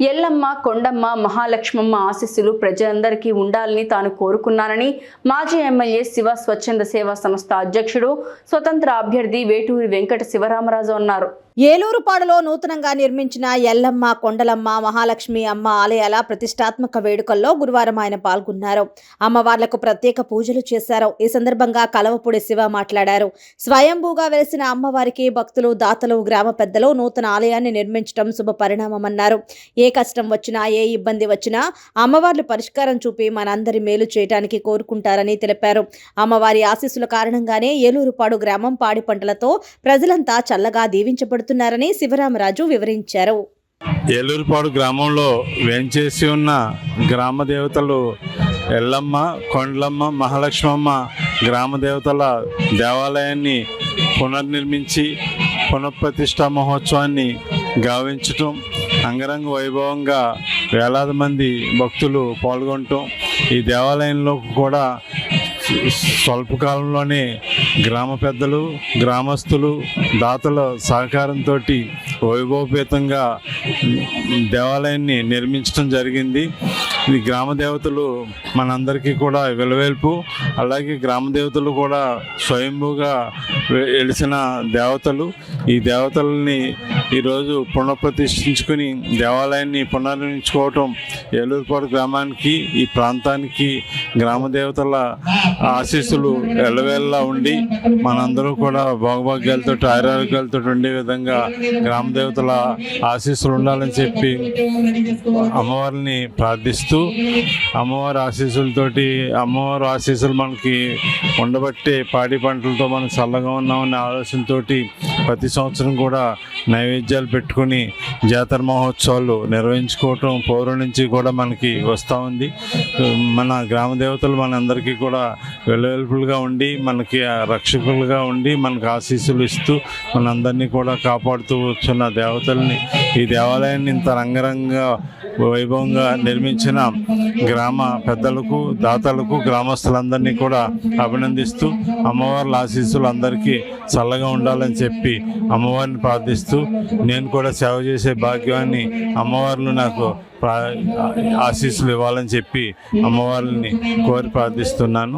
ఎల్లమ్మ కొండమ్మ మహాలక్ష్మమ్మ ఆశీస్సులు ప్రజలందరికీ ఉండాలని తాను కోరుకున్నానని మాజీ ఎమ్మెల్యే శివ స్వచ్ఛంద సేవా సంస్థ అధ్యక్షుడు స్వతంత్ర అభ్యర్థి వేటూరి వెంకట శివరామరాజు అన్నారు. ఏలూరుపాడులో నూతనంగా నిర్మించిన ఎల్లమ్మ కొండలమ్మ మహాలక్ష్మి అమ్మ ఆలయాల ప్రతిష్టాత్మక వేడుకల్లో గురువారం ఆయన పాల్గొన్నారు. అమ్మవార్లకు ప్రత్యేక పూజలు చేశారు. ఈ సందర్భంగా కలవపూడి శివ మాట్లాడారు. స్వయంభూగా వెలిసిన అమ్మవారికి భక్తులు దాతలు గ్రామ పెద్దలు నూతన ఆలయాన్ని నిర్మించడం శుభ పరిణామమన్నారు ఏ ఏ కష్టం వచ్చినా ఏ ఇబ్బంది వచ్చినా అమ్మవార్లు పరిష్కారం చూపి మనందరి మేలు చేయడానికి కోరుకుంటారని తెలిపారు. అమ్మవారి ఆశీస్సుల కారణంగానే ఏలూరుపాడు గ్రామం పాడి పంటలతో ప్రజలంతా చల్లగా దీవించబడుతున్నారని శివరామరాజు వివరించారు. ఏలూరుపాడు గ్రామంలో వేంచేసి ఉన్న గ్రామ దేవతలు ఎల్లమ్మ కొండలమ్మ మహాలక్ష్మమ్మ గ్రామ దేవతల దేవాలయాన్ని పునర్నిర్మించి పునఃప్రతిష్ఠా మహోత్సవాన్ని గావించటం అంగరంగ వైభవంగా వేలాది మంది భక్తులు పాల్గొనటం ఈ దేవాలయంలో కూడా స్వల్పకాలంలోనే గ్రామ పెద్దలు గ్రామస్తులు దాతల సహకారంతో వైభవపేతంగా దేవాలయాన్ని నిర్మించడం జరిగింది. ఈ గ్రామ దేవతలు మనందరికీ కూడా విలవేల్పు. అలాగే గ్రామ దేవతలు కూడా స్వయంభూగా వెలిసిన దేవతలు. ఈ దేవతల్ని ఈరోజు పునఃప్రతిష్ఠించుకుని దేవాలయాన్ని పునర్నిర్మించుకోవటం ఏలూరుపాడు గ్రామానికి ఈ ప్రాంతానికి గ్రామ దేవతల ఆశీస్సులు ఎల్లవేళ్ళ ఉండి మనందరూ కూడా భోగభాగ్యాలతో ఆరోగ్యాలతో ఉండే విధంగా గ్రామ దేవతల ఆశీస్సులు ఉండాలని చెప్పి అమ్మవారిని ప్రార్థిస్తూ అమ్మవారి ఆశీస్సులతోటి అమ్మవారి ఆశీస్సులు మనకి ఉండబట్టే పాడి పంటలతో మనం చల్లగా ఉన్నామనే ఆలోచనతోటి ప్రతి సంవత్సరం కూడా నైవేద్యాలు పెట్టుకొని జాతర మహోత్సవాలు నిర్వహించుకోవటం పౌరుల నుంచి కూడా మనకి వస్తూ ఉంది. మన గ్రామ దేవతలు మనందరికీ కూడా వెలువెలుపులుగా ఉండి మనకి రక్షకులుగా ఉండి మనకు ఆశీస్సులు ఇస్తూ మనందరినీ కూడా కాపాడుతూ వచ్చిన దేవతల్ని ఈ దేవాలయాన్ని ఇంత రంగరంగ వైభవంగా నిర్మించిన గ్రామ పెద్దలకు దాతలకు గ్రామస్తులందరినీ కూడా అభినందిస్తూ అమ్మవార్ల ఆశీస్సులు అందరికీ చల్లగా ఉండాలని చెప్పి అమ్మవారిని ప్రార్థిస్తూ నేను కూడా సేవ చేసి భాగ్యాన్ని అమ్మవార్లు నాకు ప్రా- ఆశీస్సులు ఇవ్వాలని చెప్పి అమ్మవారిని కోరి ప్రార్థిస్తున్నాను.